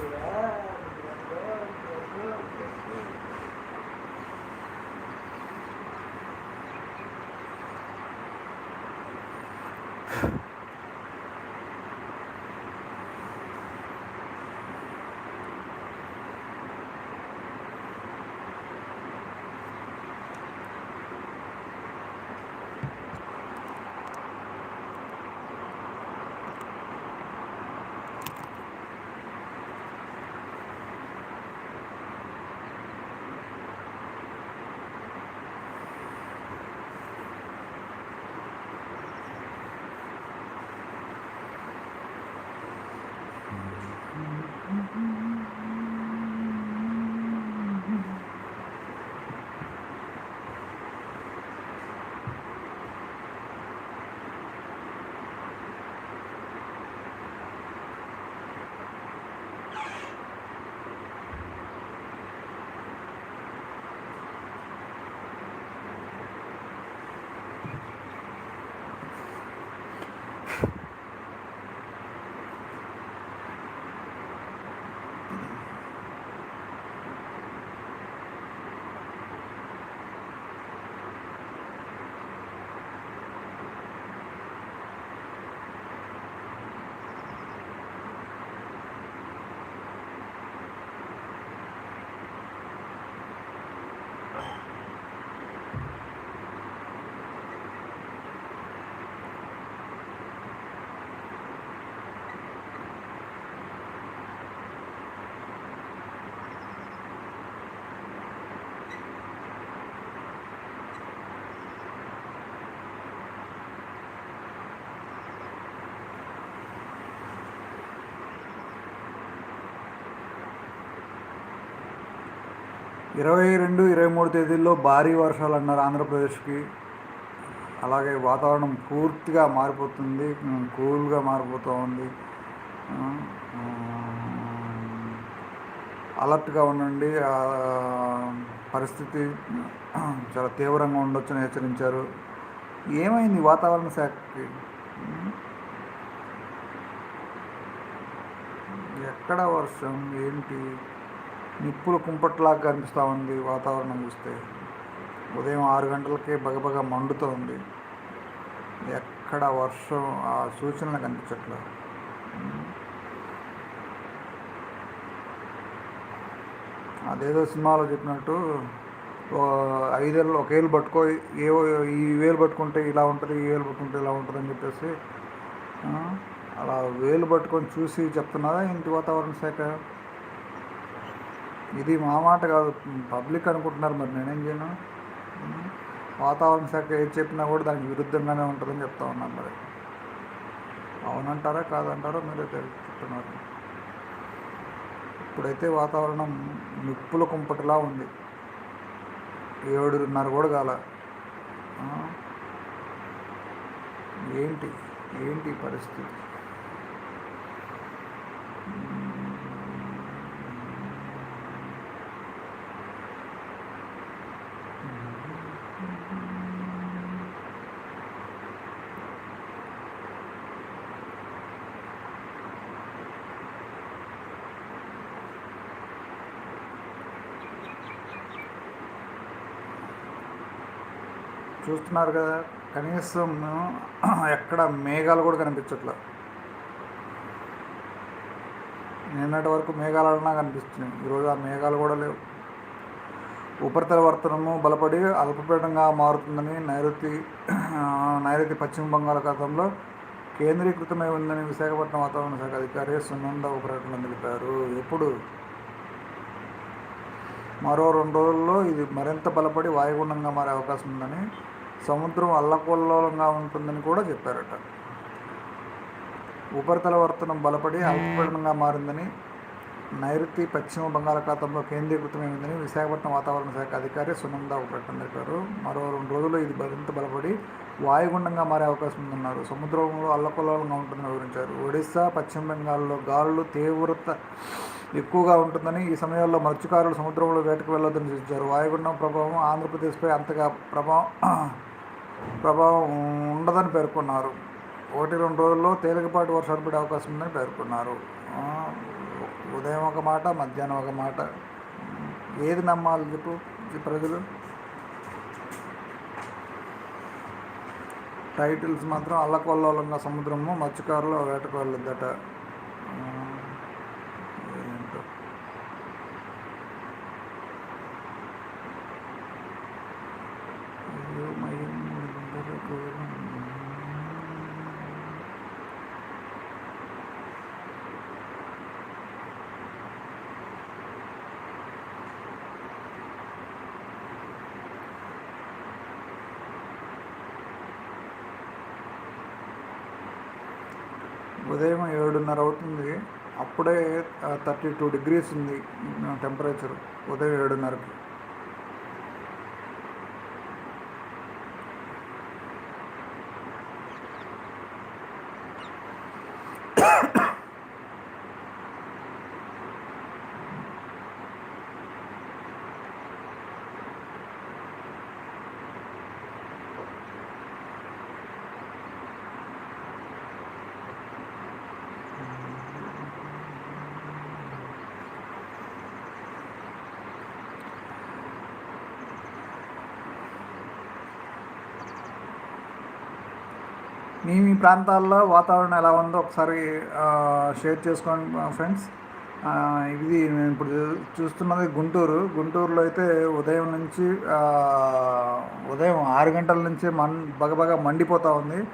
Yeah. ఇరవై రెండు ఇరవై మూడు తేదీల్లో భారీ వర్షాలు అన్నారు ఆంధ్రప్రదేశ్కి. అలాగే వాతావరణం పూర్తిగా మారిపోతుంది కూల్గా మారిపోతూ ఉంది. అలర్ట్గా ఉండండి. పరిస్థితి చాలా తీవ్రంగా ఉండొచ్చని హెచ్చరించారు. ఏమైంది వాతావరణ శాఖకి? ఎక్కడ వర్షం? ఏంటి? నిప్పులు కుంపట్లాగా కనిపిస్తూ ఉంది వాతావరణం చూస్తే. ఉదయం ఆరు గంటలకే బగబగ మండుతూ ఉంది. ఎక్కడ వర్షం ఆ సూచనలు కనిపించట్లేదు అదేదో సినిమాలో చెప్పినట్టు ఐదేళ్ళు ఒక వేలు పట్టుకో ఏవో ఈ వేలు పట్టుకుంటే ఇలా ఉంటుంది ఈ వేలు పట్టుకుంటే ఇలా ఉంటుంది అని చెప్పేసి అలా వేలు పట్టుకొని చూసి చెప్తున్నారా ఇంటి వాతావరణ శాఖ? ఇది మా మాట కాదు పబ్లిక్ అనుకుంటున్నారు మరి నేనేం చేయను? వాతావరణ శాఖ ఏది చెప్పినా కూడా దానికి విరుద్ధంగానే ఉంటుందని చెప్తా ఉన్నాను మరి. అవునంటారా కాదంటారా మీరే తెలు- చెప్తున్నారు. ఇప్పుడైతే వాతావరణం నిప్పుల కుంపటిలా ఉంది. ఏడున్నర కూడా కాల. ఏంటి? ఏంటి పరిస్థితి? అంటున్నారు కదా కనీసం ఎక్కడ మేఘాలు కూడా కనిపించట్లేదు నిన్నటి వరకు మేఘాలు అన్నా కనిపిస్తున్నాయి. ఈరోజు ఆ మేఘాలు కూడా లేవు. ఉపరితల వర్తనము బలపడి అల్పపీడంగా మారుతుందని నైరుతి నైరుతి పశ్చిమ బంగాళాఖాతంలో కేంద్రీకృతమై ఉందని విశాఖపట్నం వాతావరణ శాఖ అధికారి సునంద ఒక ప్రకటన తెలిపారు. ఎప్పుడు? మరో రెండు రోజుల్లో ఇది మరింత బలపడి వాయుగుండంగా మారే అవకాశం ఉందని సముద్రం అల్లకొల్లోలంగా ఉంటుందని కూడా చెప్పారట. ఉపరితల వర్తనం బలపడి అల్పపీడనంగా మారిందని నైరుతి పశ్చిమ బంగాళాఖాతంలో కేంద్రీకృతమైందని విశాఖపట్నం వాతావరణ శాఖ అధికారి సునంద ఒక ప్రకటన తెలిపారు. మరో రెండు రోజుల్లో ఇది మరింత బలపడి వాయుగుండంగా మారే అవకాశం ఉందన్నారు. సముద్రంలో అల్లకొల్లోలంగా ఉంటుందని వివరించారు. ఒడిశా పశ్చిమ బెంగాల్లో గాలులు తీవ్రత ఎక్కువగా ఉంటుందని ఈ సమయాల్లో మత్స్యకారులు సముద్రంలో వేటకు వెళ్ళొద్దని సూచించారు. వాయుగుండం ప్రభావం ఆంధ్రప్రదేశ్పై అంతగా ప్రభావం ప్రభావం ఉండదని పేర్కొన్నారు. ఒకటి రెండు రోజుల్లో తేలికపాటి వర్షాలు పడే అవకాశం ఉందని పేర్కొన్నారు. ఉదయం ఒక మాట మధ్యాహ్నం ఒక మాట. ఏది నమ్మాలి చెప్పు ఈ ప్రజలు? టైటిల్స్ మాత్రం అల్లకొల్లోలంగా సముద్రము మత్స్యకారులు వేటకు ఇద్దట ఆ, ఏంటో అయోమయం గందరగోళం. ఉదయం ఏడున్నర అవుతుంది అప్పుడే థర్టీ టూ డిగ్రీస్ ఉంది టెంపరేచర్ ఉదయం ఏడున్నరకి మీ మీ ప్రాంతాల్లో వాతావరణం ఎలా ఉందో ఒకసారి షేర్ చేసుకోండి ఫ్రెండ్స్. ఇది నేను ఇప్పుడు చూస్తున్నది గుంటూరు. గుంటూరులో అయితే ఉదయం నుంచి ఉదయం ఆరు గంటల నుంచి మన్ బగబగ మండిపోతూ ఉంది.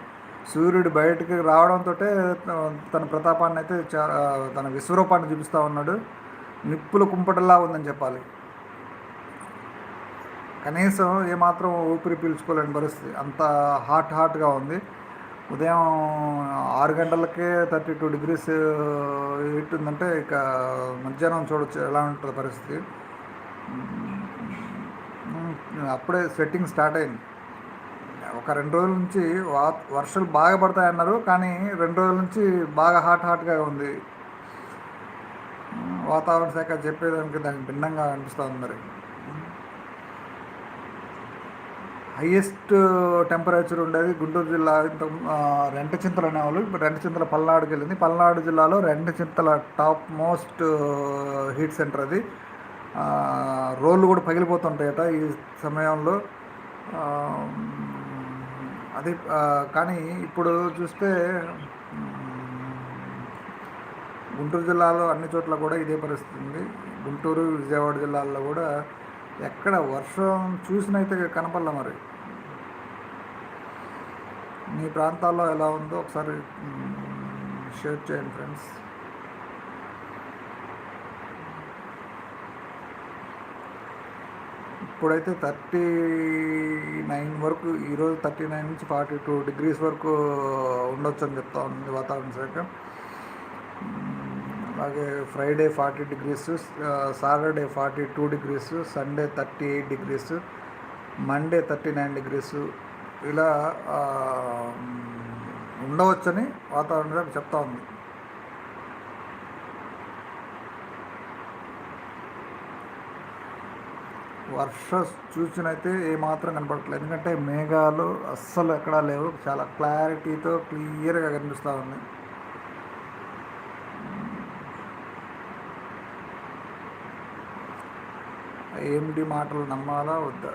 సూర్యుడు బయటకు రావడంతో తన ప్రతాపాన్ని అయితే చా- తన విశ్వరూపాన్ని చూపిస్తూ ఉన్నాడు. నిప్పులు కుంపటలా ఉందని చెప్పాలి. కనీసం ఏమాత్రం ఊపిరి పీల్చుకోలేని పరిస్థితి. అంత హాట్ హాట్గా ఉంది. ఉదయం ఆరు గంటలకే థర్టీ టూ డిగ్రీస్ హీట్ ఉందంటే ఇక మధ్యాహ్నం చూడొచ్చు ఎలా ఉంటుంది పరిస్థితి. అప్పుడే స్వెట్టింగ్ స్టార్ట్ అయింది. ఒక రెండు రోజుల నుంచి వా వర్షాలు బాగా పడతాయన్నారు కానీ రెండు రోజుల నుంచి బాగా హాట్ హాట్గా ఉంది. వాతావరణ శాఖ చెప్పేదానికి దానికి భిన్నంగా అనిపిస్తుంది మరి. హైయెస్ట్ టెంపరేచర్ ఉండేది గుంటూరు జిల్లా ఇంత చింతలు రెంటచింతలు అనేవాళ్ళు. ఇప్పుడు రెంటచింతల పల్నాడుకి వెళ్ళింది. పల్నాడు జిల్లాలో Rentachintala top most heat centre అది. రోళ్ళు కూడా పగిలిపోతుంటాయట ఈ సమయంలో. అది కానీ ఇప్పుడు చూస్తే గుంటూరు జిల్లాలో అన్ని చోట్ల కూడా ఇదే పరిస్థితి ఉంది. గుంటూరు విజయవాడ జిల్లాల్లో కూడా ఎక్కడ వర్షం చూసినైతే కనపడలే మరి. మీ ప్రాంతాల్లో ఎలా ఉందో ఒకసారి షేర్ చేయండి ఫ్రెండ్స్. ఇప్పుడైతే థర్టీ నైన్ వరకు ఈరోజు థర్టీ నైన్ నుంచి ఫార్టీ టూ డిగ్రీస్ వరకు ఉండొచ్చు అని చెప్తా ఉంది వాతావరణ శాఖ. అలాగే Friday forty degrees Saturday forty two degrees Sunday thirty eight degrees Monday thirty nine degrees ఇలా ఉండవచ్చని వాతావరణం చెప్తా ఉంది. వర్ష సూచనైతే ఏమాత్రం కనపడట్లేదు. ఎందుకంటే మేఘాలు అస్సలు ఎక్కడా లేవు. చాలా క్లారిటీతో క్లియర్గా కనిపిస్తూ ఉంది. ఏమిటి మాటలు నమ్మాలా? వద్దా?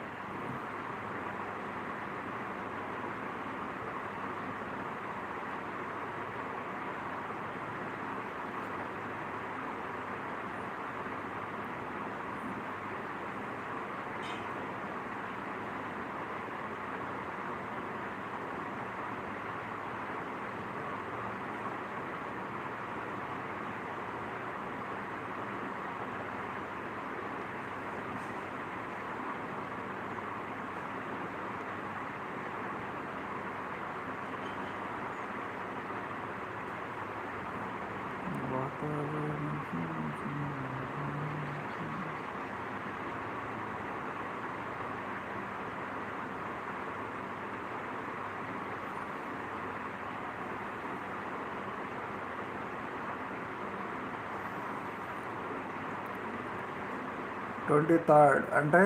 Twenty third. అంటే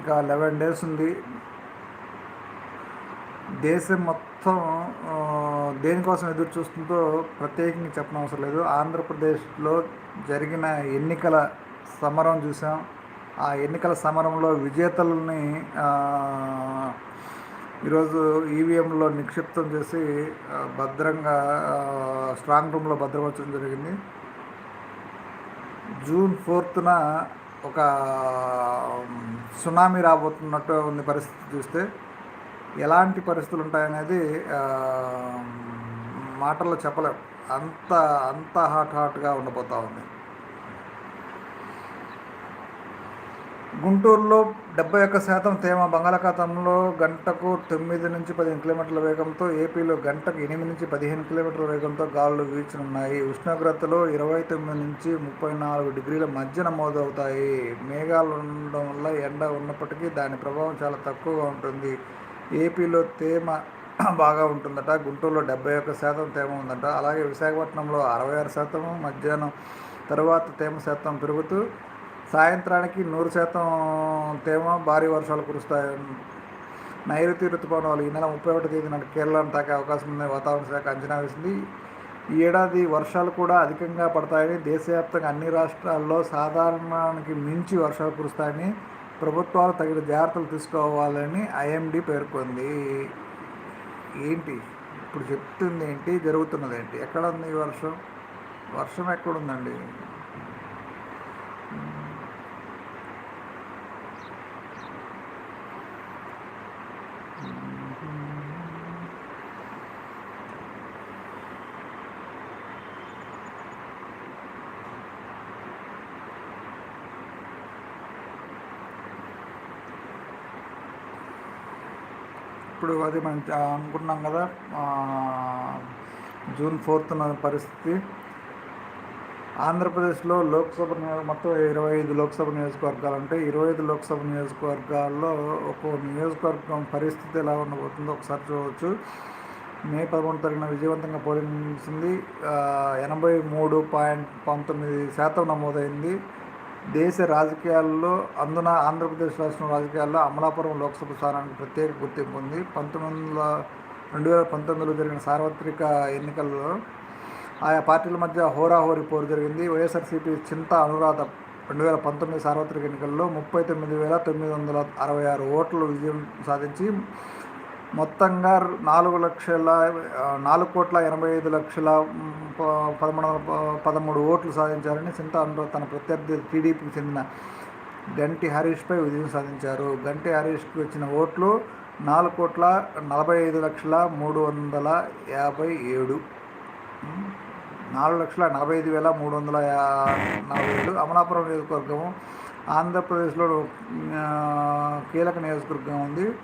ఇక లెవెన్ డేస్ ఉంది. దేశం మొత్తం దేనికోసం ఎదురు చూస్తుందో ప్రత్యేకంగా చెప్పనవసరం లేదు. ఆంధ్రప్రదేశ్లో జరిగిన ఎన్నికల సమరం చూసాం. ఆ ఎన్నికల సమరంలో విజేతలని ఈరోజు ఈవీఎంలో నిక్షిప్తం చేసి భద్రంగా స్ట్రాంగ్ రూమ్లో భద్రపరచడం జరిగింది. జూన్ ఫోర్త్న ఒక సునామీ రాబోతున్నట్టు ఉంది పరిస్థితి చూస్తే. ఎలాంటి పరిస్థితులు ఉంటాయనేది మాటల్లో చెప్పలేం. అంత అంత హాట్ హాట్గా ఉండబోతా ఉంది. గుంటూరులో డెబ్బై ఒక్క శాతం తేమ బంగాళాఖాతంలో గంటకు తొమ్మిది నుంచి పదిహేను కిలోమీటర్ల వేగంతో ఏపీలో గంటకు ఎనిమిది నుంచి పదిహేను కిలోమీటర్ల వేగంతో గాలులు వీచనున్నాయి. ఉష్ణోగ్రతలు ఇరవై తొమ్మిది నుంచి ముప్పై నాలుగు డిగ్రీల మధ్య నమోదవుతాయి మేఘాలు ఉండడం వల్ల ఎండ ఉన్నప్పటికీ దాని ప్రభావం చాలా తక్కువగా ఉంటుంది. ఏపీలో తేమ బాగా ఉంటుందట. గుంటూరులో డెబ్బై ఒక్క శాతం తేమ ఉందట. అలాగే విశాఖపట్నంలో అరవై ఆరు శాతం. మధ్యాహ్నం తర్వాత తేమ శాతం పెరుగుతూ సాయంత్రానికి నూరు శాతం తేమ భారీ వర్షాలు కురుస్తాయి. నైరుతి ఋతుపవనాలు ఈ నెల ముప్పై ఒకటి తేదీ నాటి కేరళను తాకే అవకాశం ఉందని వాతావరణ శాఖ అంచనా వేసింది. ఈ ఏడాది వర్షాలు కూడా అధికంగా పడతాయని దేశవ్యాప్తంగా అన్ని రాష్ట్రాల్లో సాధారణానికి మించి వర్షాలు కురుస్తాయని ప్రభుత్వాలు తగిన జాగ్రత్తలు తీసుకోవాలని ఐఎండి పేర్కొంది. ఏంటి? ఇప్పుడు చెప్తుంది ఏంటి? జరుగుతున్నది ఏంటి? ఎక్కడ ఉంది ఈ వర్షం? వర్షం ఎక్కడుందండి? ఇప్పుడు అది మనం అనుకుంటున్నాం కదా జూన్ ఫోర్త్ పరిస్థితి. ఆంధ్రప్రదేశ్లో లోక్సభ నియోజక మొత్తం ఇరవై ఐదు లోక్సభ నియోజకవర్గాలు ఇరవై ఐదు లోక్సభ నియోజకవర్గాల్లో ఒక్కో నియోజకవర్గం పరిస్థితి ఎలా ఉండబోతుందో ఒకసారి చూడవచ్చు. మే పదకొండు తారీఖున విజయవంతంగా పోలింగ్ ముగిసింది ఎనభై మూడు పాయింట్ పంతొమ్మిది శాతం నమోదైంది. దేశ రాజకీయాల్లో అందున ఆంధ్రప్రదేశ్ రాష్ట్రం రాజకీయాల్లో అమలాపురం లోక్సభ స్థానానికి ప్రత్యేక గుర్తింపు ఉంది. పంతొమ్మిది వందల రెండు వేల పంతొమ్మిదిలో జరిగిన సార్వత్రిక ఎన్నికల్లో ఆయా పార్టీల మధ్య హోరాహోరీ పోరు జరిగింది. వైఎస్ఆర్సీపీ చింత అనురాధ రెండు వేల పంతొమ్మిది సార్వత్రిక ఎన్నికల్లో ముప్పై తొమ్మిది వేల తొమ్మిది వందల అరవై ఆరు ఓట్లు విజయం సాధించి మొత్తంగా నాలుగు లక్షల నాలుగు కోట్ల ఎనభై ఐదు లక్షల ప- పదమూడు వందల పదమూడు ఓట్లు సాధించారని చింత తన ప్రత్యర్థి టీడీపీకి చెందిన గంటి హరీష్పై విజయం సాధించారు. గంటి హరీష్కి వచ్చిన ఓట్లు నాలుగు కోట్ల నలభై ఐదు లక్షల మూడు వందల యాభై ఏడు. నాలుగు లక్షల నలభై ఐదు వేల మూడు వందల నలభై ఏడు. అమలాపురం నియోజకవర్గము ఆంధ్రప్రదేశ్లో కీలక నియోజకవర్గం ఉంది.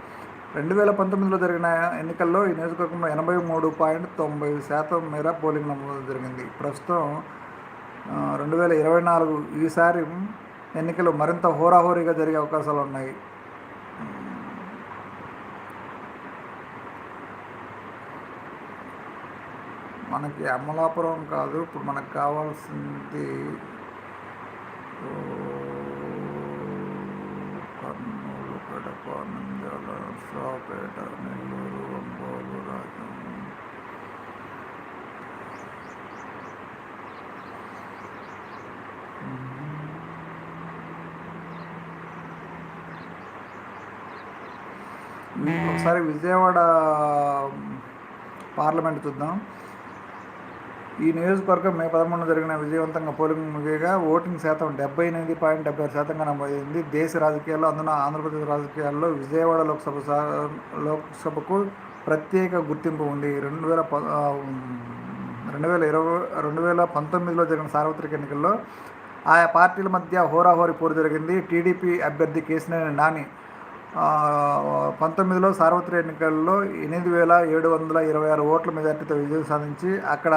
రెండు వేల పంతొమ్మిదిలో జరిగిన ఎన్నికల్లో ఈ నియోజకవర్గంలో ఎనభై మూడు పాయింట్ తొంభై శాతం మేర పోలింగ్ నమోదు జరిగింది. ప్రస్తుతం రెండు వేల ఇరవై నాలుగు ఈసారి ఎన్నికలు మరింత హోరాహోరీగా జరిగే అవకాశాలు ఉన్నాయి. మనకి అమలాపురం కాదు ఇప్పుడు మనకు కావాల్సింది కడప నంద్యాల నర్సరావుపేట నెల్లూరు ఒంగోలు రాజం. ఒకసారి విజయవాడ పార్లమెంట్ చూద్దాం. ఈ నియోజకవర్గం మే పదమూడున జరిగిన విజయవంతంగా పోలింగ్ ముగియగా ఓటింగ్ శాతం డెబ్బై ఎనిమిది పాయింట్ డెబ్బై ఆరు శాతంగా నమోదైంది. దేశ రాజకీయాల్లో అందున ఆంధ్రప్రదేశ్ రాజకీయాల్లో విజయవాడ లోక్సభ లోక్సభకు ప్రత్యేక గుర్తింపు ఉంది. రెండు వేల ప రెండు వేల ఇరవై రెండు వేల పంతొమ్మిదిలో జరిగిన సార్వత్రిక ఎన్నికల్లో ఆయా పార్టీల మధ్య హోరాహోరీ పోరు జరిగింది. టీడీపీ అభ్యర్థి కేసినేని నాని పంతొమ్మిదిలో సార్వత్రిక ఎన్నికల్లో ఎనిమిది వేల ఏడు వందల ఇరవై ఆరు ఓట్ల మెజార్టీతో విజయం సాధించి అక్కడ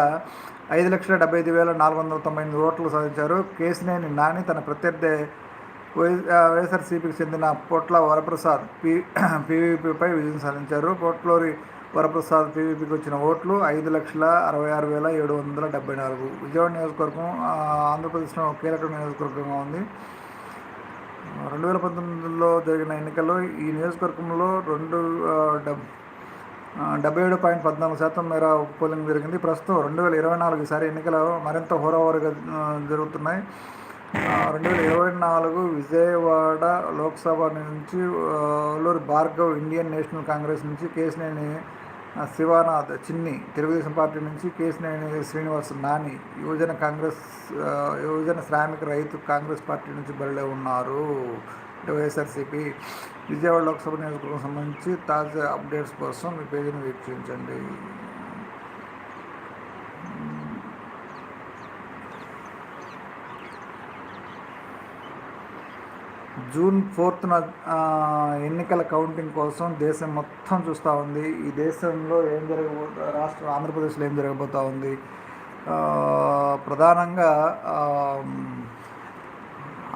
ఐదు లక్షల డెబ్బై ఐదు వేల నాలుగు వందల తొంభై ఎనిమిది ఓట్లు సాధించారు. కేసినేని నాని తన ప్రత్యర్థి వై వైఎస్ఆర్సీపీకి చెందిన పొట్ల వరప్రసాద్ పి పీవీపీపై విజయం సాధించారు. పొట్లూరి వరప్రసాద్ పీవీపీకి వచ్చిన ఓట్లు ఐదు లక్షల అరవై ఆరు వేల ఏడు వందల డెబ్బై నాలుగు. విజయవాడ నియోజకవర్గం ఆంధ్రప్రదేశ్లో ఒక కీలక నియోజకవర్గంగా ఉంది. రెండు వేల పంతొమ్మిదిలో జరిగిన ఎన్నికల్లో ఈ నియోజకవర్గంలో రెండు డబ్ డెబ్బై ఏడు పాయింట్ పద్నాలుగు శాతం మేర పోలింగ్ జరిగింది. ప్రస్తుతం రెండు వేల ఇరవై నాలుగు ఈసారి ఎన్నికలు మరింత హోరావోరుగా జరుగుతున్నాయి. రెండు వేల ఇరవై నాలుగు విజయవాడ లోక్సభ నుంచి ఆ, Alluri Bhargav Indian National Congress నుంచి కేసినేని శివానాథ్ చిన్ని తెలుగుదేశం పార్టీ నుంచి కేసినేని శ్రీనివాస్ నాని యువజన కాంగ్రెస్ యువజన శ్రామిక రైతు కాంగ్రెస్ పార్టీ నుంచి బరిలో ఉన్నారు. వైఎస్ఆర్సీపీ విజయవాడ లోక్సభ నియోజకవర్గం సంబంధించి తాజా అప్డేట్స్ కోసం మీ పేజీని వీక్షించండి. జూన్ ఫోర్త్న ఎన్నికల కౌంటింగ్ కోసం దేశం మొత్తం చూస్తూ ఉంది. ఈ దేశంలో ఏం జరగబోతా రాష్ట్రం ఆంధ్రప్రదేశ్లో ఏం జరగబోతూ ఉంది? ప్రధానంగా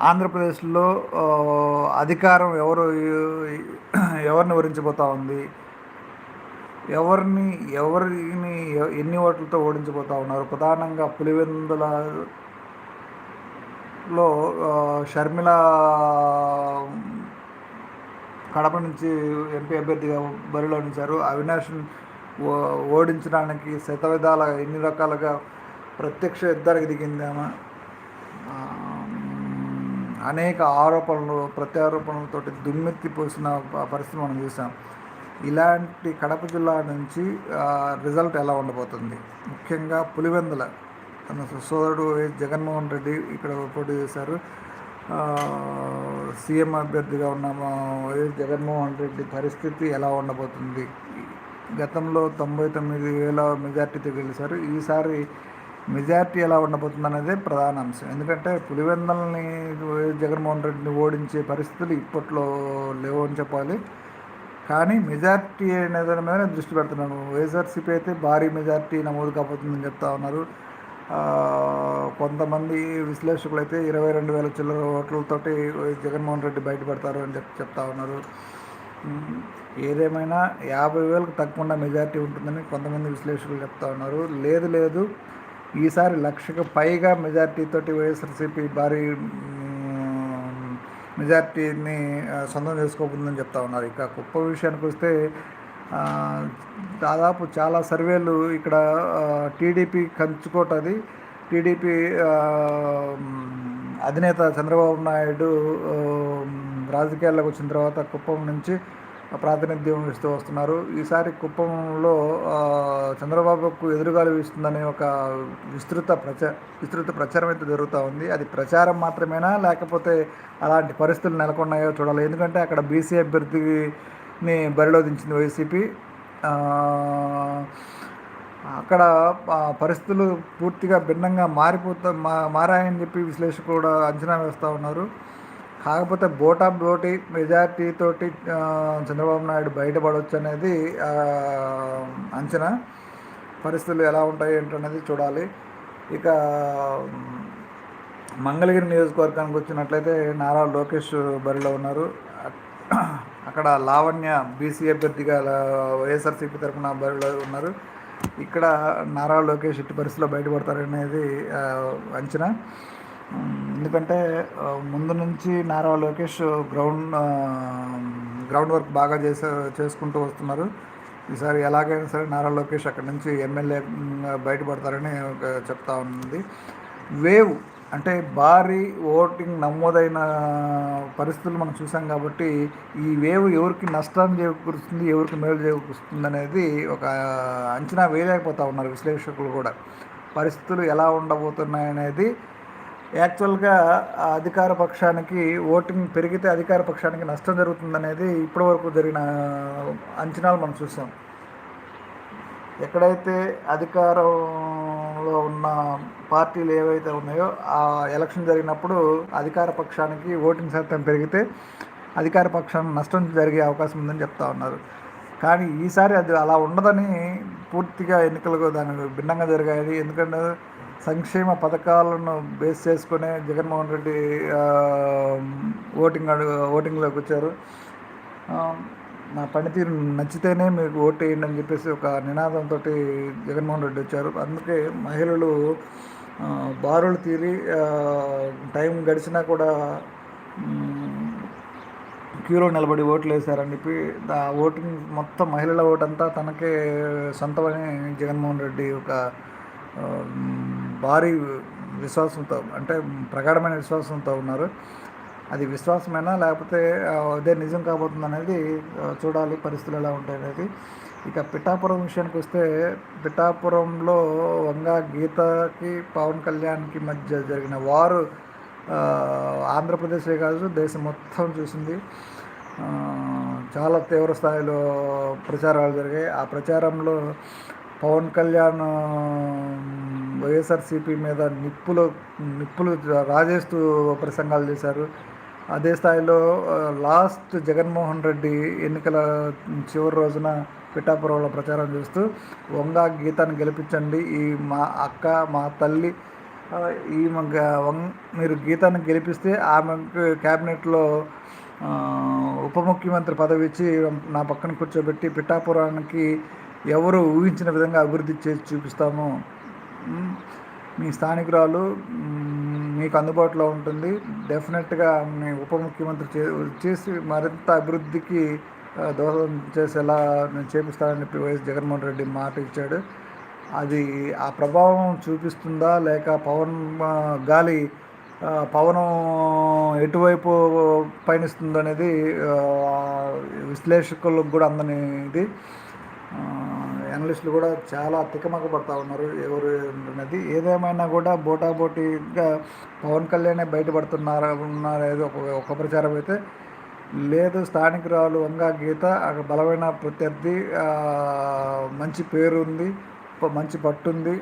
ఆంధ్రప్రదేశ్లో అధికారం ఎవరు ఎవరిని వరించబోతూ ఉంది? ఎవరిని ఎవరిని ఎన్ని ఓట్లతో ఓడించబోతూ ఉన్నారు? ప్రధానంగా పులివెందుల లో షర్మిల కడప నుంచి ఎంపీ అభ్యర్థిగా బరిలో ఉంచారు అవినాష్ ఓ- ఓడించడానికి శతవిధాల ఎన్ని రకాలుగా ప్రత్యక్ష యుద్ధానికి దిగింది ఆమె? అనేక ఆరోపణలు ప్రత్యారోపణలతోటి దుమ్మెత్తి పోసిన పరిస్థితి మనం చూసాం. ఇలాంటి కడప జిల్లా నుంచి రిజల్ట్ ఎలా ఉండబోతుంది? ముఖ్యంగా పులివెందుల తన సోదరుడు జగన్మోహన్ రెడ్డి ఇక్కడ పోటీ చేశారు. సీఎం అభ్యర్థిగా ఉన్న మా వైఎస్ జగన్మోహన్ రెడ్డి పరిస్థితి ఎలా ఉండబోతుంది? గతంలో తొంభై తొమ్మిది వేల మెజార్టీతో గెలిచారు. ఈసారి మెజార్టీ ఎలా ఉండబోతుంది అనేది ప్రధాన అంశం. ఎందుకంటే పులివెందల్ని జగన్మోహన్ రెడ్డిని ఓడించే పరిస్థితులు ఇప్పట్లో లేవు అని చెప్పాలి. కానీ మెజార్టీ అనే దాని మీద దృష్టి పెడుతున్నాను వైఎస్ఆర్సీపీ అయితే భారీ మెజార్టీ నమోదు కాబోతుందని చెప్తా ఉన్నారు. కొంతమంది విశ్లేషకులు అయితే ఇరవై రెండు వేల చిల్లర ఓట్లతోటి జగన్మోహన్ రెడ్డి బయటపడతారు అని చెప్పి చెప్తా ఉన్నారు. ఏదేమైనా యాభై వేలకు తగ్గకుండా మెజార్టీ ఉంటుందని కొంతమంది విశ్లేషకులు చెప్తా ఉన్నారు. లేదు లేదు. ఈసారి లక్షకు పైగా మెజారిటీతోటి వైఎస్ఆర్సీపీ భారీ మెజార్టీని సొంతం చేసుకోబోతుందని చెప్తా ఉన్నారు. ఇక గొప్ప విషయానికి వస్తే దాదాపు చాలా సర్వేలు ఇక్కడ టీడీపీ కంచుకోటది. టీడీపీ అధినేత చంద్రబాబు నాయుడు రాజకీయాల్లోకి వచ్చిన తర్వాత కుప్పం నుంచి ప్రాతినిధ్యం ఇస్తూ వస్తున్నారు. ఈసారి కుప్పంలో చంద్రబాబుకు ఎదురుగాలు వీస్తుందనే ఒక విస్తృత ప్రచ విస్తృత ప్రచారం అయితే జరుగుతూ ఉంది. అది ప్రచారం మాత్రమేనా లేకపోతే అలాంటి పరిస్థితులు నెలకొన్నాయో చూడాలి. ఎందుకంటే అక్కడ బీసీ ని బరిలో దించింది వైసీపీ. అక్కడ పరిస్థితులు పూర్తిగా భిన్నంగా మారిపోతా మా మారాయని చెప్పి విశ్లేషకులు కూడా అంచనా వేస్తూ ఉన్నారు. కాకపోతే బోటా బోటి మెజార్టీతోటి చంద్రబాబు నాయుడు బయటపడవచ్చు అనేది అంచనా. పరిస్థితులు ఎలా ఉంటాయి ఏంటనేది చూడాలి. ఇక మంగళగిరి నియోజకవర్గానికి వచ్చినట్లయితే నారా లోకేష్ బరిలో ఉన్నారు. అక్కడ లావణ్య బీసీ అభ్యర్థిగా వైఎస్ఆర్సీపీ తరఫున ఉన్నారు. ఇక్కడ నారా లోకేష్ ఇట్టి పరిస్థితిలో బయటపడతారనేది అంచనా. ఎందుకంటే ముందు నుంచి Nara Lokesh ground ground work బాగా చేసే చేసుకుంటూ వస్తున్నారు. ఈసారి ఎలాగైనా సరే నారా లోకేష్ అక్కడి నుంచి ఎమ్మెల్యే బయటపడతారని ఒక చెప్తా ఉంది. వేవ్ అంటే భారీ ఓటింగ్ నమోదైన పరిస్థితులు మనం చూసాం కాబట్టి ఈ వేవ్ ఎవరికి నష్టాన్ని చేకూరుస్తుంది ఎవరికి మేలు చేకూరుస్తుంది అనేది ఒక అంచనా వేయలేకపోతా ఉన్నారు విశ్లేషకులు కూడా. పరిస్థితులు ఎలా ఉండబోతున్నాయి అనేది యాక్చువల్గా ఆ అధికార పక్షానికి ఓటింగ్ పెరిగితే అధికార పక్షానికి నష్టం జరుగుతుందనేది ఇప్పటివరకు జరిగిన అంచనాలు మనం చూసాం. ఎక్కడైతే అధికారం అధికారంలో ఉన్న పార్టీలు ఏవైతే ఉన్నాయో ఆ ఎలక్షన్ జరిగినప్పుడు అధికార పక్షానికి ఓటింగ్ శాతం పెరిగితే అధికార పక్షం నష్టం జరిగే అవకాశం ఉందని చెప్తా ఉన్నారు. కానీ ఈసారి అది అలా ఉండదని పూర్తిగా ఎన్నికలకు దాని భిన్నంగా జరిగాయి. ఎందుకంటే సంక్షేమ పథకాలను బేస్ చేసుకునే జగన్మోహన్ రెడ్డి ఓటింగ్ అడుగు ఓటింగ్లోకి వచ్చారు. నా పనితీరు నచ్చితేనే మీకు ఓటు వేయండి అని చెప్పేసి ఒక నినాదంతో జగన్మోహన్ రెడ్డి వచ్చారు. అందుకే మహిళలు బారులు తీరి టైం గడిచినా కూడా క్యూలో నిలబడి ఓట్లు వేశారని చెప్పి ఆ ఓటింగ్ మొత్తం మహిళల ఓటు అంతా తనకే సొంతమని జగన్మోహన్ రెడ్డి ఒక భారీ విశ్వాసంతో అంటే ప్రగాఢమైన విశ్వాసంతో ఉన్నారు. అది విశ్వాసమేనా? లేకపోతే అదే నిజం కాబోతుంది అనేది చూడాలి పరిస్థితులు ఎలా ఉంటాయి అనేది ఇక పిఠాపురం విషయానికి వస్తే పిఠాపురంలో వంగా గీతకి పవన్ కళ్యాణ్కి మధ్య జరిగిన వారు ఆంధ్రప్రదేశే కాదు దేశం మొత్తం చూసింది. చాలా తీవ్ర స్థాయిలో ప్రచారాలు జరిగాయి. ఆ ప్రచారంలో పవన్ కళ్యాణ్ వైఎస్ఆర్సీపీ మీద నిప్పులు నిప్పులు రాజేస్తూ ప్రసంగాలు చేశారు. అదే స్థాయిలో లాస్ట్ జగన్మోహన్ రెడ్డి ఎన్నికల చివరి రోజున పిఠాపురంలో ప్రచారం చేస్తూ వంగ గీతాన్ని గెలిపించండి ఈ మా అక్క మా తల్లి ఈ ఈమె గ- వం- మీరు గీతాన్ని గెలిపిస్తే ఆమెకు క్యాబినెట్లో ఉప ముఖ్యమంత్రి పదవి ఇచ్చి నా పక్కన కూర్చోబెట్టి పిఠాపురానికి ఎవరు ఊహించిన విధంగా అభివృద్ధి చేసి చూపిస్తాము. మీ స్థానికురాలు మీకు అందుబాటులో ఉంటుంది. డెఫినెట్గా మీ ఉప ముఖ్యమంత్రి చే చేసి మరింత అభివృద్ధికి దోహదం చేసేలా నేను చేపిస్తానని వైఎస్ జగన్మోహన్ రెడ్డి మాట ఇచ్చాడు. అది ఆ ప్రభావం చూపిస్తుందా? లేక పవన్ గాలి పవనం ఎటువైపు పయనిస్తుందనేది విశ్లేషకులకు కూడా అందని ఇది అనలిస్టులు కూడా చాలా తికమక పడతా ఉన్నారు. ఎవరు అనేది ఏదేమైనా కూడా బోటాబోటీగా పవన్ కళ్యాణే బయటపడుతున్నారు ఉన్నారేదో ఒక ఒక ప్రచారం అయితే లేదు. స్థానికురాలు వంగా గీత బలమైన ప్రత్యర్థి మంచి పేరు ఉంది మంచి పట్టుంది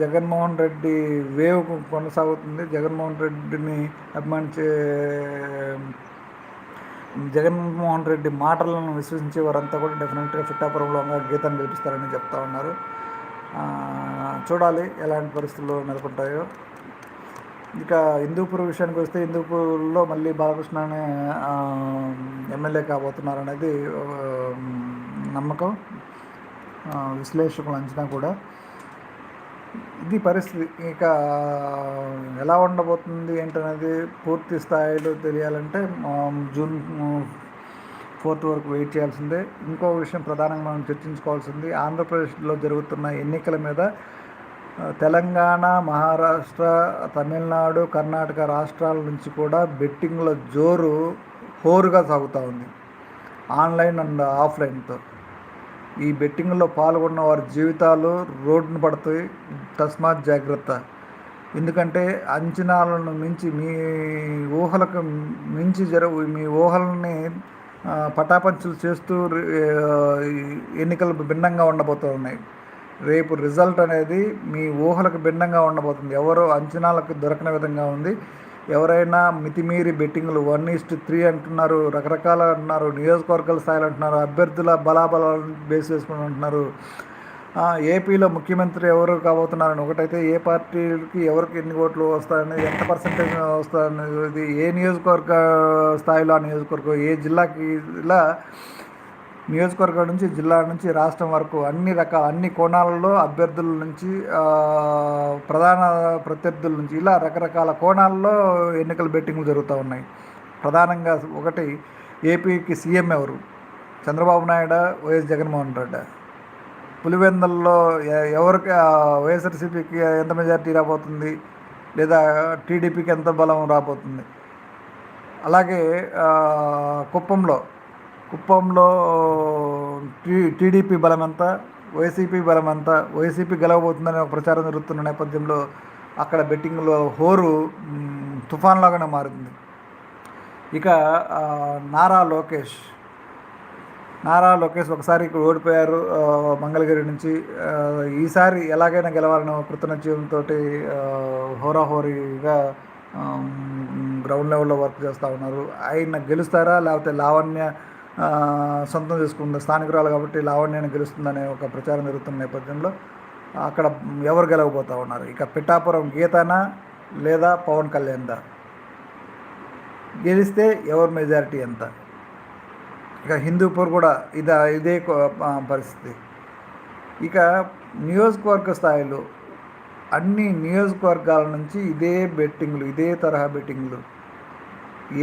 జగన్మోహన్ రెడ్డి వేవ్ కొనసాగుతుంది. జగన్మోహన్ రెడ్డిని అభిమానించే జగన్మోహన్ రెడ్డి మాటలను విశ్వసించే వారంతా కూడా డెఫినెట్గా చిట్టాపురంలో వంగా గీతాన్ని గెలిపిస్తారని చెప్తా ఉన్నారు. చూడాలి ఎలాంటి పరిస్థితులు నెలకొంటాయో ఇక హిందూపూర్ విషయానికి వస్తే హిందూపూర్లో మళ్ళీ బాలకృష్ణ అనే ఎమ్మెల్యే కాబోతున్నారు అనేది నమ్మకం విశ్లేషకుల అంచనా కూడా. ఇది పరిస్థితి. ఇక ఎలా ఉండబోతుంది ఏంటనేది పూర్తి స్థాయిలో తెలియాలంటే జూన్ ఫోర్త్ వరకు వెయిట్ చేయాల్సిందే. ఇంకో విషయం ప్రధానంగా మనం చర్చించుకోవాల్సింది ఆంధ్రప్రదేశ్లో జరుగుతున్న ఎన్నికల మీద తెలంగాణ మహారాష్ట్ర తమిళనాడు కర్ణాటక రాష్ట్రాల నుంచి కూడా బెట్టింగ్ల జోరు హోరుగా సాగుతూ ఉంది. ఆన్లైన్ అండ్ ఆఫ్లైన్తో. ఈ బెట్టింగ్లో పాల్గొన్న వారి జీవితాలు రోడ్డున పడతాయి. తస్మాత్ జాగ్రత్త. ఎందుకంటే అంచనాలను మించి మీ ఊహలకు మించి జర మీ ఊహలని పటాపంచులు చేస్తూ ఎన్నికలు భిన్నంగా ఉండబోతున్నాయి రేపు రిజల్ట్ అనేది మీ ఊహలకు భిన్నంగా ఉండబోతుంది. ఎవరో అంచనాలకు దొరకని విధంగా ఉంది. ఎవరైనా మితిమీరి బెట్టింగ్లు వన్ ఈస్ట్ త్రీ అంటున్నారు రకరకాల అంటున్నారు నియోజకవర్గాల స్థాయిలో అంటున్నారు అభ్యర్థుల బలాబలాలను బేస్ చేసుకుని అంటున్నారు. ఏపీలో ముఖ్యమంత్రి ఎవరు కాబోతున్నారని ఒకటైతే ఏ పార్టీకి ఎవరికి ఎన్ని ఓట్లు వస్తాయనేది ఎంత పర్సెంటేజ్ వస్తాయనేది ఏ నియోజకవర్గ స్థాయిలో ఆ నియోజకవర్గం ఏ జిల్లాకి ఇలా నియోజకవర్గం నుంచి జిల్లా నుంచి రాష్ట్రం వరకు అన్ని రకాల అన్ని కోణాలలో అభ్యర్థుల నుంచి ప్రధాన ప్రత్యర్థుల నుంచి ఇలా రకరకాల కోణాల్లో ఎన్నికల బెట్టింగ్లు జరుగుతూ ఉన్నాయి. ప్రధానంగా ఒకటి ఏపీకి సీఎం ఎవరు? చంద్రబాబు నాయుడు వైఎస్ జగన్మోహన్ రెడ్డి. పులివెందల్లో ఎవరికి వైఎస్ఆర్సీపీకి ఎంత మెజారిటీ రాబోతుంది? లేదా టీడీపీకి ఎంత బలం రాబోతుంది? అలాగే కుప్పంలో కుప్పంలో టీ టీడీపీ బలం ఎంత వైసీపీ బలం ఎంత వైసీపీ గెలవబోతుందనే ఒక ప్రచారం జరుగుతున్న నేపథ్యంలో అక్కడ బెట్టింగ్లో హోరు తుఫాన్లాగానే మారింది. ఇక నారా లోకేష్. నారా లోకేష్ ఒకసారి ఇక్కడ ఓడిపోయారు మంగళగిరి నుంచి. ఈసారి ఎలాగైనా గెలవాలని కృతజ్ఞతతో హోరాహోరీగా గ్రౌండ్ లెవెల్లో వర్క్ చేస్తూ ఉన్నారు. ఆయన గెలుస్తారా లేకపోతే లావణ్య సొంతం చేసుకుంది స్థానికురాలు కాబట్టి లావణ్యాన్ని గెలుస్తుందనే ఒక ప్రచారం జరుగుతున్న నేపథ్యంలో అక్కడ ఎవరు గెలవబోతూ ఉన్నారు? ఇక పిఠాపురం గీతానా లేదా పవన్ కళ్యాణ్దా గెలిస్తే ఎవరు మెజారిటీ ఎంత? ఇక హిందూపూర్ కూడా ఇదా ఇదే కో- పరిస్థితి. ఇక నియోజకవర్గ స్థాయిలో అన్ని నియోజకవర్గాల నుంచి ఇదే బెట్టింగ్లు ఇదే తరహా బెట్టింగ్లు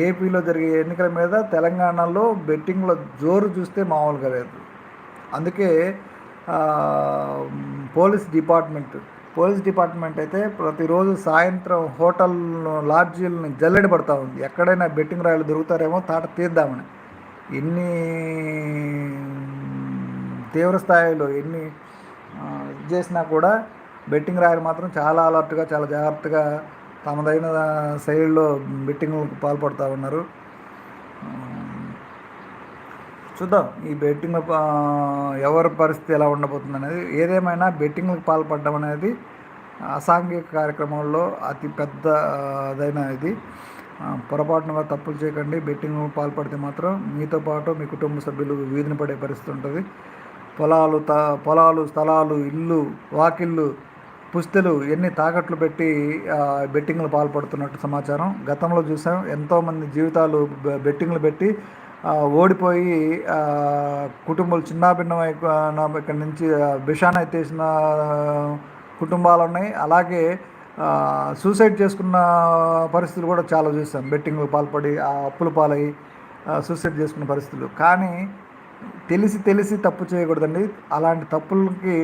ఏపీలో జరిగే ఎన్నికల మీద తెలంగాణలో బెట్టింగ్ల జోరు చూస్తే మామూలుగా లేదు. అందుకే పోలీస్ డిపార్ట్మెంట్ పోలీస్ డిపార్ట్మెంట్ అయితే ప్రతిరోజు సాయంత్రం హోటల్ లాడ్జీలను జల్లెడ పడతా ఉంది. ఎక్కడైనా బెట్టింగ్ రాయలు దొరుకుతారేమో తాట తీద్దామని. ఎన్ని తీవ్ర స్థాయిలో ఎన్ని ఇది చేసినా కూడా బెట్టింగ్ రాయలు మాత్రం చాలా అలర్ట్గా చాలా జాగ్రత్తగా తమదైన శైలిలో బెట్టింగ్లకు పాల్పడుతూ ఉన్నారు. చూద్దాం ఈ బెట్టింగ్ ఎవరి పరిస్థితి ఎలా ఉండబోతుంది అనేది ఏదేమైనా బెట్టింగ్లకు పాల్పడడం అనేది అసాంఘిక కార్యక్రమంలో అతి పెద్దదైన ఇది. పొరపాటున తప్పులు చేయకండి బెట్టింగ్ పాల్పడితే మాత్రం మీతో పాటు మీ కుటుంబ సభ్యులు వీధిన పడే పరిస్థితి ఉంటుంది. పొలాలు త పొలాలు స్థలాలు ఇల్లు వాకిళ్ళు పుస్తెలు ఎన్ని తాకట్లు పెట్టి బెట్టింగ్లు పాల్పడుతున్నట్టు సమాచారం. గతంలో చూసాం ఎంతోమంది జీవితాలు బెట్టింగ్లు పెట్టి ఓడిపోయి కుటుంబాలు చిన్నాభిన్నమై ఇక్కడ ఇక్కడి నుంచి బిషాన్ బిషాన ఎత్తేసిన కుటుంబాలు ఉన్నాయి అలాగే సూసైడ్ చేసుకున్న పరిస్థితులు కూడా చాలా చూసాం. బెట్టింగ్లు పాల్పడి అప్పులు పాలై సూసైడ్ చేసుకున్న పరిస్థితులు. కానీ తెలిసి తెలిసి తప్పు చేయకూడదండి. అలాంటి తప్పులకి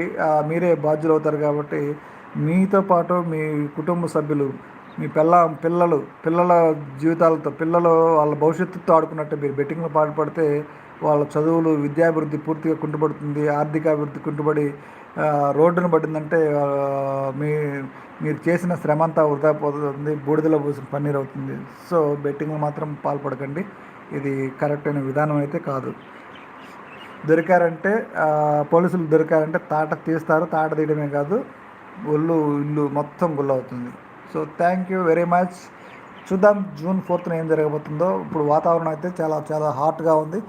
మీరే బాధ్యులు అవుతారు కాబట్టి మీతో పాటు మీ కుటుంబ సభ్యులు మీ పిల్ల పిల్లలు పిల్లల జీవితాలతో పిల్లలు వాళ్ళ భవిష్యత్తుతో ఆడుకున్నట్టు మీరు బెట్టింగ్లో పాల్పడితే వాళ్ళ చదువులు విద్యాభివృద్ధి పూర్తిగా కుంటుపడుతుంది ఆర్థిక అభివృద్ధి కుంటుపడి రోడ్డును పడిందంటే మీ మీరు చేసిన శ్రమ అంతా వృధా పోతుంది బూడిదలో పోసిన పన్నీర్ అవుతుంది. సో బెట్టింగ్లో మాత్రం పాల్పడకండి. ఇది కరెక్ట్ అయిన విధానం అయితే కాదు. దొరికారంటే పోలీసులు దొరికారంటే తాట తీస్తారు తాట తీయడమే కాదు ఒళ్ళు ఇల్లు మొత్తం గుల్ల అవుతుంది so thank you very much చూద్దాం జూన్ ఫోర్త్న ఏం జరగబోతుందో. ఇప్పుడు వాతావరణం అయితే చాలా చాలా హాట్గా ఉంది.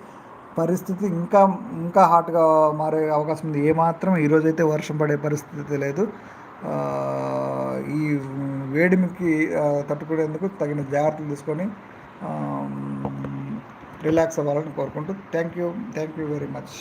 పరిస్థితి ఇంకా ఇంకా హాట్గా మారే అవకాశం ఉంది. ఏమాత్రం ఈరోజైతే వర్షం పడే పరిస్థితి లేదు. ఈ వేడిమికి తట్టుకునేందుకు తగిన జాగ్రత్తలు తీసుకొని రిలాక్స్ అవ్వాలని కోరుకుంటూ thank you thank you very much.